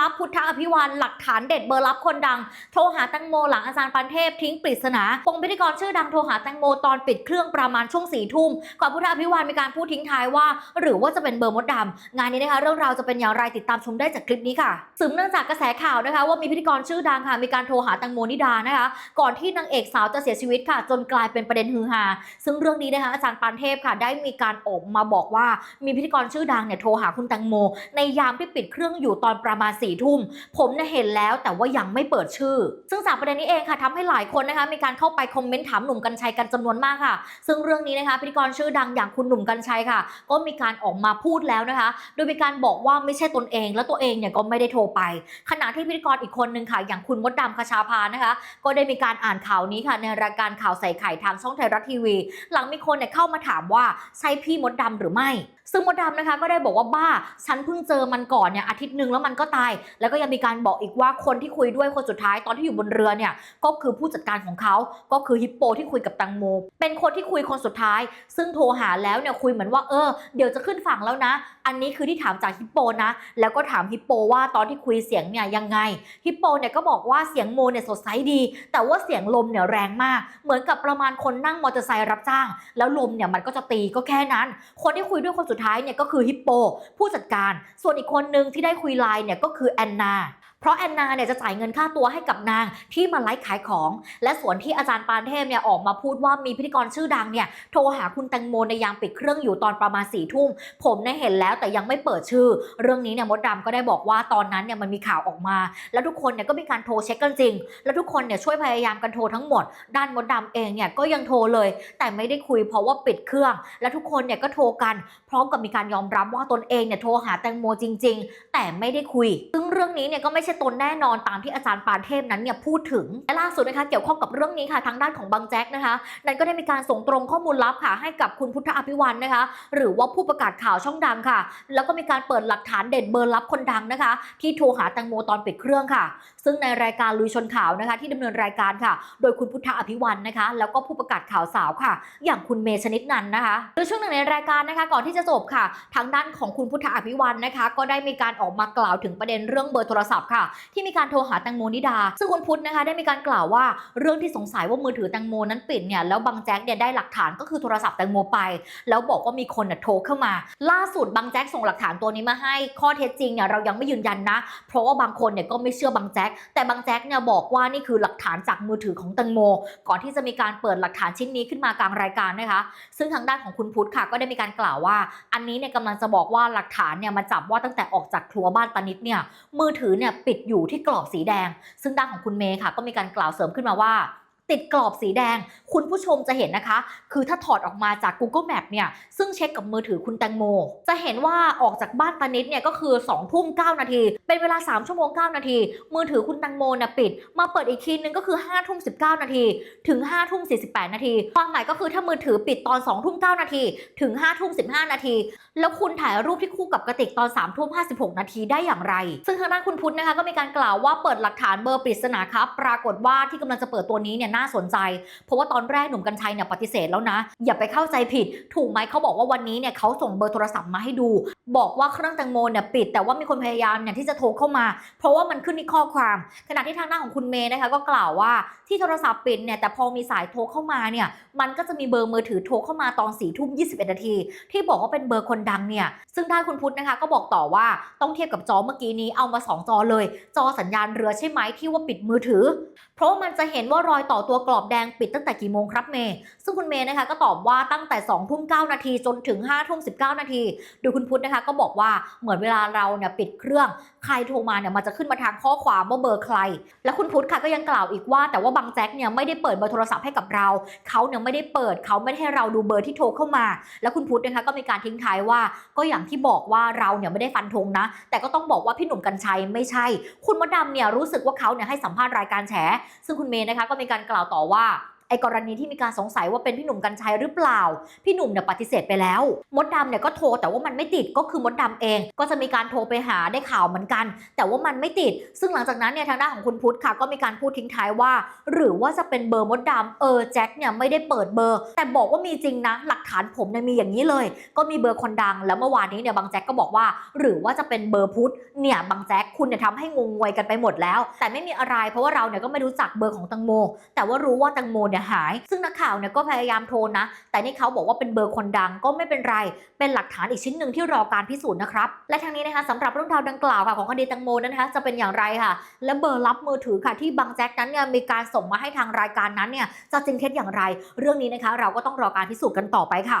รับพุทธอภิวันหลักฐานเด็ดเบอร์ลับคนดัง โทรหาแตงโมหลังอาจารย์ปันเทพทิ้งปริศนาปงพิธีกรชื่อดังโทรหาแตงโมตอนปิดเครื่องประมาณช่วงสี่ทุ่มก่อนพุทธอภิวันมีการพูดทิ้งท้ายว่า หรือว่าจะเป็นเบอร์มดดำงานนี้นะคะเรื่องราวจะเป็นอย่างไรติดตามชมได้จากคลิปนี้ค่ะสืบเนื่องจากกระแสข่าวนะคะ ว่ามีพิธีกรชื่อดังค่ะมีการโทรหาแตงโมนิดานะคะ ก่อนที่นางเอกสาวจะเสียชีวิตค่ะ จนกลายเป็นประเด็นฮือฮาซึ่งเรื่องนี้นะคะอาจารย์ปานเทพค่ะ ได้มีการออกมาบอกว่ามีพิธีกรชื่อดังเนี่ยโทรหาคุณแตงโม ในยามที่ปิดเครื่องอยู่ตอนประมาณี่ทุ่ม ผมเนี่ยเห็นแล้วแต่ว่ายังไม่เปิดชื่อ ซึ่งจากประเด็นนี้เองค่ะทำให้หลายคนนะคะมีการเข้าไปคอมเมนต์ถามหนุ่มกัญชัยกันจำนวนมากค่ะ ซึ่งเรื่องนี้นะคะพิธีกรชื่อดังอย่างคุณหนุ่มกัญชัยค่ะ ก็มีการออกมาพูดแล้วนะคะ โดยมีการบอกว่าไม่ใช่ตนเอง และตัวเองเนี่ยก็ไม่ได้โทรไป ขณะที่พิธีกรอีกคนนึงค่ะ อย่างคุณมดดำคชาพานะคะ ก็ได้มีการอ่านข่าวนี้ค่ะในรายการข่าวใส่ไข่ทางช่องไทยรัฐทีวี หลังมีคนเนี่ยเข้ามาถามว่าใช่พี่มดดำหรือไม่ ซึ่งมดดำนะคะก็ได้บอกว่าบ้าฉันเพิ่งเจอมันก่อนเนี่ยอาทิตย์หนึ่งแล้วมันก็ตายแล้วก็ยังมีการบอกอีกว่าคนที่คุยด้วยคนสุดท้ายตอนที่อยู่บนเรือเนี่ยก็คือผู้จัดการของเขาก็คือฮิปโปที่คุยกับตังโม เป็นคนที่คุยคนสุดท้าย ซึ่งโทรหาแล้วเนี่ยคุยเหมือนว่าเออเดี๋ยวจะขึ้นฝั่งแล้วนะ อันนี้คือที่ถามจากฮิปโปนะ แล้วก็ถามฮิปโปว่าตอนที่คุยเสียงเนี่ยยังไงฮิปโปเนี่ยก็บอกว่าเสียงโมเนี่ยสดใสดี แต่ว่าเสียงลมเนี่ยแรงมาก เหมือนกับประมาณคนนั่งมอเตอร์ไซค์รับจ้าง แล้วลมเนี่ยมันก็จะตีก็แค่นั้น คนที่คุยด้วยคนสุดท้ายเนี่ยก็คือฮิปโปผู้จัดการ ส่วนอีกคนนึงที่ได้คุยไลน์เนี่ยก็คือคือแอนนา เพราะแอนนาเนี่ยจะจ่ายเงินค่าตัวให้กับนางที่มาไลฟ์ขายของ และส่วนที่อาจารย์ปานเทพเนี่ยออกมาพูดว่ามีพิธีกรชื่อดังเนี่ยโทรหาคุณแตงโมในยามปิดเครื่องอยู่ตอนประมาณสี่ทุ่มผมเนี่ยเห็นแล้วแต่ยังไม่เปิดชื่อ เรื่องนี้เนี่ยมดดำก็ได้บอกว่าตอนนั้นเนี่ยมันมีข่าวออกมา แล้วทุกคนเนี่ยก็มีการโทรเช็คกันจริง แล้วทุกคนเนี่ยช่วยพยายามกันโทรทั้งหมด ด้านมดดำเองเนี่ยก็ยังโทรเลย แต่ไม่ได้คุยเพราะว่าปิดเครื่อง และทุกคนเนี่ยก็โทรกันพร้อมกับมีการยอมรับว่าตนเองเนี่ยโทรหาแตงโมจริง ๆ แต่ไม่ได้คุย ซึ่งเรื่องนี้เนี่ยก็ไม่ใช่ตนแน่นอนตามที่อาจารย์ปานเทพนั้นเนี่ยพูดถึงและล่าสุดนะคะเกี่ยวข้องกับเรื่องนี้ค่ะทางด้านของบางแจ็คนะคะ นั้นก็ได้มีการส่งตรงข้อมูลลับค่ะ ให้กับคุณพุทธอภิวันนะคะ หรือว่าผู้ประกาศข่าวช่องดังค่ะ แล้วก็มีการเปิดหลักฐานเด่นเบอร์ลับคนดังนะคะ ที่โทรหาแตงโมตอนปิดเครื่องค่ะ ซึ่งในรายการลุยชนข่าวนะคะ ที่ดำเนินรายการค่ะ โดยคุณพุทธอภิวันนะคะ แล้วก็ผู้ประกาศข่าวสาวค่ะ อย่างคุณเมชนิดนันนะคะโดยช่วงหนึ่งในรายการนะคะ ก่อนที่จะจบค่ะ ทางด้านของคุณพุทธอภิวันนะคะ ก็ได้มีการออกมากล่าวถึงประเด็นเรื่องเบอร์โทรศัพท์ค่ะที่มีการโทรหาแตงโมนิดา ซึ่งคุณพุทธนะคะได้มีการกล่าวว่าเรื่องที่สงสัยว่ามือถือแตงโมนั้นปิดเนี่ยแล้วบางแจ็คเนี่ยได้หลักฐานก็คือโทรศัพท์แตงโมไป แล้วบอกว่ามีคนน่ะโทรเข้ามา ล่าสุดบางแจ็คส่งหลักฐานตัวนี้มาให้ข้อเท็จจริงเนี่ยเรายังไม่ยืนยันนะ เพราะว่าบางคนเนี่ยก็ไม่เชื่อบางแจ็คแต่บางแจ็คเนี่ยบอกว่านี่คือหลักฐานจากมือถือของแตงโม ก่อนที่จะมีการเปิดหลักฐานชิ้นนี้ขึ้นมากลางรายการนะคะ ซึ่งทางด้านของคุณพุทธค่ะก็ได้มีการกล่าวว่า อันนี้เนี่ยกำลังจะบอกว่าหลักฐานเนี่ยมาจับว่าตั้งแต่ออกจากครัวบ้านตานิดเนี่ยมือถือเนี่ยปิดอยู่ที่กรอบสีแดง ซึ่งด้านของคุณเมย์ค่ะ ก็มีการกล่าวเสริมขึ้นมาว่า ติดกรอบสีแดง คุณผู้ชมจะเห็นนะคะ คือถ้าถอดออกมาจาก Google Map เนี่ย ซึ่งเช็คกับมือถือคุณแตงโม จะเห็นว่าออกจากบ้านตานิดเนี่ยก็คือ2ทุ่ม9นาที เป็นเวลา 3 ชั่วโมง 9 นาที มือถือคุณแตงโมเนี่ยปิด มาเปิดอีกทีนึงก็คือ5ทุ่ม19 นาที ถึง5ทุ่ม48 นาที ความหมายก็คือถ้ามือถือปิดตอน2ทุ่ม9นาที ถึง5ทุ่ม15 นาที แล้วคุณถ่ายรูปที่คู่กับกระติกตอน3ทุ่ม56 นาทีได้อย่างไร ซึ่งทางด้านคุณพุทธนะคะก็มีการกล่าวว่าเปิดหลักฐานเบอร์ปริศนาครับ ปรากฏว่าที่กำลังจะเปิดตัวนี้เนี่ยน่าสนใจ เพราะว่าตอนแรกหนุ่มกัญชัยเนี่ยปฏิเสธแล้วนะ อย่าไปเข้าใจผิด ถูกไหมเขาบอกว่าวันนี้เนี่ยเขาส่งเบอร์โทรศัพท์มาให้ดูบอกว่าเครื่องแตงโมเนี่ยปิด แต่ว่ามีคนพยายามเนี่ยที่จะโทรเข้ามา เพราะว่ามันขึ้นที่ข้อความ ขณะที่ทางด้าของคุณเมย์นะคะก็กล่าวว่าที่โทรศัพท์ปิดเนี่ยแต่พอมีสายโทรเข้ามาเนี่ยมันก็จะมีเบอร์มือถือโทรเข้ามาตอน4ี่ทุ่ม21นาที ที่บอกว่าเป็นเบอร์คนดังเนี่ยซึ่งด้านคุณพุทธนะคะก็บอกต่อว่าต้องเทียบกับจอเมื่อกี้นี้เอามา 2 จอเลย จอสัญญาณเรือใช่ไหมที่ว่าปิดมือถือ เพราะมันจะเห็นว่ารอยต่อตัวกรอบแดงปิดตั้งแต่กี่โมงครับเมย์ซึ่งคุณเมย์นะคะก็ตอบว่าตั้งแต่2ทุ่ม9นาทีจนถึง5ทุ่ม19นาทีโดยคุณพุทธนะคะก็บอกว่าเหมือนเวลาเราเนี่ยปิดเครื่องใครโทรมาเนี่ยมันจะขึ้นมาทางข้อความว่าเบอร์ใคร และคุณพุทธค่ะก็ยังกล่าวอีกว่า แต่ว่าบางแจ็คเนี่ยไม่ได้เปิดเบอร์โทรศัพท์ให้กับเราเขาเนี่ยไม่ได้เปิดเขาไม่ได้ให้เราดูเบอร์ที่โทรเข้ามา แล้วคุณพุทธนะคะก็มีการทิ้งท้ายว่า ก็อย่างที่บอกว่าเราเนี่ยไม่ได้ฟันธงนะ แต่ก็ต้องบอกว่าพี่หนุ่มกัญชัยไม่ใช่ คุณมดดำเนี่ยรู้สึกว่าเขาเนี่ยให้สัมภาษณ์รายการแฉซึ่งคุณเมย์นะคะก็มีการกล่าวต่อว่า กรณีที่มีการสงสัยว่าเป็นพี่หนุ่มกัญชัยหรือเปล่า พี่หนุ่มเนี่ยปฏิเสธไปแล้ว มดดำเนี่ยก็โทรแต่ว่ามันไม่ติดก็คือมดดำเอง ก็จะมีการโทรไปหาได้ข่าวเหมือนกัน แต่ว่ามันไม่ติด ซึ่งหลังจากนั้นเนี่ยทางด้านของคุณพุทธค่ะ ก็มีการพูดทิ้งท้ายว่า หรือว่าจะเป็นเบอร์มดดำเออแจ็คเนี่ยไม่ได้เปิดเบอร์ แต่บอกว่ามีจริงนะหลักฐานผมเนี่ยมีอย่างนี้เลย ก็มีเบอร์คนดังแล้วเมื่อวานนี้เนี่ยบางแจ็คก็บอกว่า หรือว่าจะเป็นเบอร์พุทธเนี่ยบางแจ็คคุณเนี่ยทำให้งงงวยกันไปหมดแล้ว แต่ไม่มีอะไรเพราะว่าเราเนี่ยก็ไม่รู้จักเบอร์ของตังโม แต่ว่ารู้ว่าตังโมเนี่ยหาย ซึ่งนักข่าวเนี่ยก็พยายามโทรนะ แต่นี่เขาบอกว่าเป็นเบอร์คนดังก็ไม่เป็นไร เป็นหลักฐานอีกชิ้นหนึ่งที่รอการพิสูจน์นะครับ และทางนี้นะคะสำหรับเรื่องราวดังกล่าวค่ะของคดีตังโมนั้นนะคะจะเป็นอย่างไรค่ะ และเบอร์รับมือถือค่ะที่บางแจ็คนั้นเนี่ยมีการส่งมาให้ทางรายการนั้นเนี่ยจะจริงเท็จอย่างไร เรื่องนี้นะคะ เราก็ต้องรอการพิสูจน์กันต่อไปค่ะ